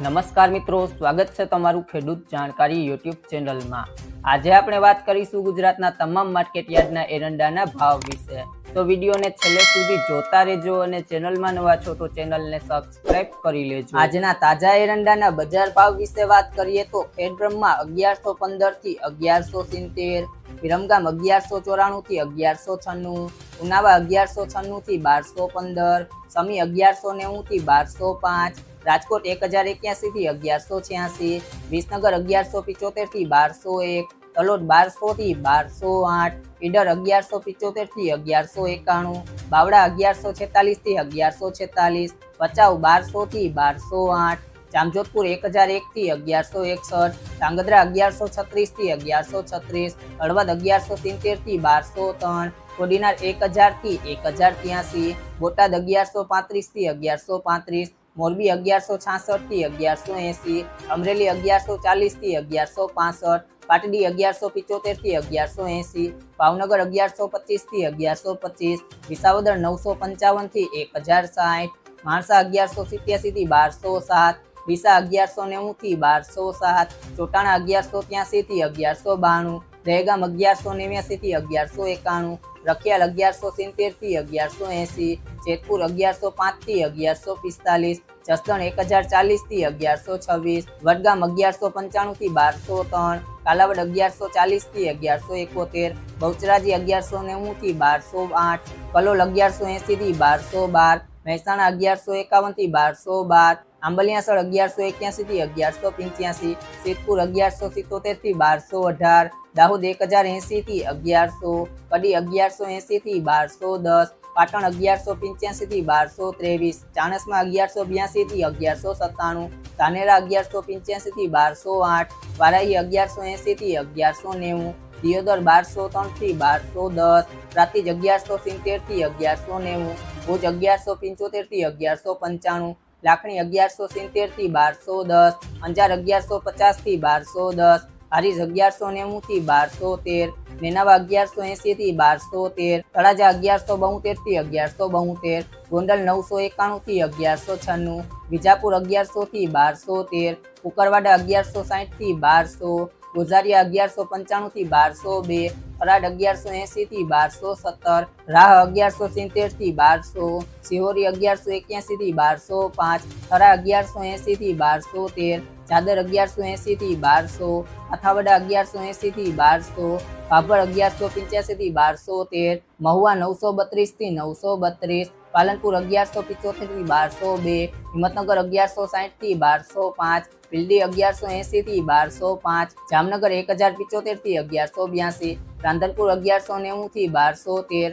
નમસ્કાર મિત્રો, સ્વાગત છે તમારું ખેડૂત જાણકારી યુટ્યુબ ચેનલમાં. આજે આપણે વાત કરીશું ગુજરાતના તમામ માર્કેટ યાર્ડના એરંડાના ભાવ વિશે. તો વિડીયોને છેલ્લે સુધી જોતા રહેજો અને ચેનલમાં નવા છો તો ચેનલને સબસ્ક્રાઇબ કરી લેજો. આજના તાજા એરંડાના બજાર ભાવ વિશે વાત કરીએ તો ખેડબ્રહ્મા અગિયારસો પંદરથી અગિયારસો સિત્તેર, વિરમગામ અગિયારસો ચોરાણું થી અગિયારસો છન્નું ઉનાવા અગિયારસો છન્નું થી બારસો પંદર, સમી અગિયારસો નેવું થી બારસો પાંચ, રાજકોટ એક હજાર એક્યાસી થી અગિયારસો છ્યાસી, વિસનગર અગિયારસો પિચોતેરથી બારસો એક, તલોદ બારસો થી બારસો આઠ, ઈડર અગિયારસો પિચોતેરથી અગિયારસો એકાણું, બાવડા અગિયારસો છેતાલીસથી અગિયારસો છેતાલીસ, ભચાઉ બારસો થી બારસો આઠ, જામજોધપુર એક હજાર એક થી અગિયારસો એકસઠ, ધાંગધ્રા અગિયારસો છત્રીસથી અગિયારસો છત્રીસ, હળવદ અગિયારસો સિત્તેરથી બારસો ત્રણ કોડીનાર એક હજારથી એક હજાર ત્યાસી, બોટાદ અગિયારસો પાંત્રીસથી અગિયારસો પાંત્રીસ, મોરબી અગિયારસો છાસઠથી અગિયારસો એસી, અમરેલી અગિયારસો ચાલીસથી અગિયારસો પાસઠ, પાટડી અગિયારસો પિચોતેરથી અગિયારસો એસી, ભાવનગર અગિયારસો પચીસથી અગિયારસો પચીસ, વિસાવદર નવસો પંચાવનથી એક હજાર સાઠ, માણસા અગિયારસો સિત્યાસી થી બારસો સાત, ડીસા અગિયારસો નેવું થી બારસો સાત, ચોટાણા અગિયારસો ત્યાસી થી અગિયારસો બાણું દહેગામ અગિયારસો નેવ્યાસી થી અગિયારસો એકાણું, રખિયાલ અગિયારસો સિત્તેરથી અગિયારસો એસી જેતપુર અગિયારસો પાંચથી અગિયારસો પિસ્તાલીસ, જસદણ એક હજાર ચાલીસથી અગિયારસો છવ્વીસ, વડગામ અગિયારસો પંચાણું થી બારસો ત્રણ, કાલાવડ અગિયારસો ચાલીસથી અગિયારસો એકોતેર, બહુચરાજી અગિયારસો નેવું થી બારસો આઠ, કલોલ અગિયારસો એસી થી બારસો બાર મહેસાણા અગિયારસો એકાવનથી બારસો બાર આંબલિયાસળ અગિયારસો એક્યાસી થી અગિયારસો પંચ્યાસી, સિદ્ધપુર અગિયારસો સિત્તોતેરથી બારસો અઢાર, દાહોદ એક હજાર એસી થી અગિયારસો, કડી અગિયારસો એસી થી બારસો દસ, પાટણ અગિયારસો પંચ્યાસી થી બારસો ત્રેવીસ, ચાણસમાં અગિયારસો બ્યાસી થી અગિયારસો સત્તાણું, ધાનેરા અગિયારસો પંચ્યાસી થી બારસો આઠ, વારાહી અગિયારસો એસી થી અગિયારસો નેવું, દિયોદર બારસો ત્રણથી બારસો દસ, પ્રાતિજ અગિયારસો સિત્તેરથી અગિયારસો નેવું ભુજ અગિયારસો પંચોતેરથી અગિયારસો પંચાણું, લાખણી અગિયારસો સિત્તેરથી બારસો દસ, અંજાર અગિયારસો પચાસથી બારસો દસ, હારીજ અગિયારસો નેવું થી બારસો તેર નેનાવા અગિયારસો એસી થી બારસો તેર, તળાજા અગિયારસો બોતેરથી અગિયારસો બોતેર, ગોંડલ નવસો એકાણું થી અગિયારસો છન્નું, વિજાપુર અગિયારસો થી બારસો તેર કુકરવાડા અગિયારસો સાઠથી બારસો ગોઝારિયા અગિયારસો પંચાણું થી બારસો બે અરાડ અગિયારસો એસી થી બારસો સત્તર, રાહ અગિયારસો સિત્તેરથી બારસો, સિહોરી અગિયારસો એક્યાસી થી બારસો પાંચ થરા અગિયારસો એસી થી બારસો તેર, ચાદર અગિયારસો એસી થી બારસો, અથાવડા અગિયારસો એસી થી બારસો ભાભર અગિયારસો પંચ્યાસી થી બારસો તેર, મહુવા નવસો બત્રીસથી નવસો બત્રીસ પાલનપુર અગિયારસો પિચોતેરથી બારસો બે, હિંમતનગર અગિયારસો સાઠથી બારસો પાંચ, પીલડી અગિયારસો એસી થી બારસો પાંચ, જામનગર એક હજાર પિચોતેરથી અગિયારસો બ્યાસી, રાંધનપુર અગિયારસો નેવું થી બારસો તેર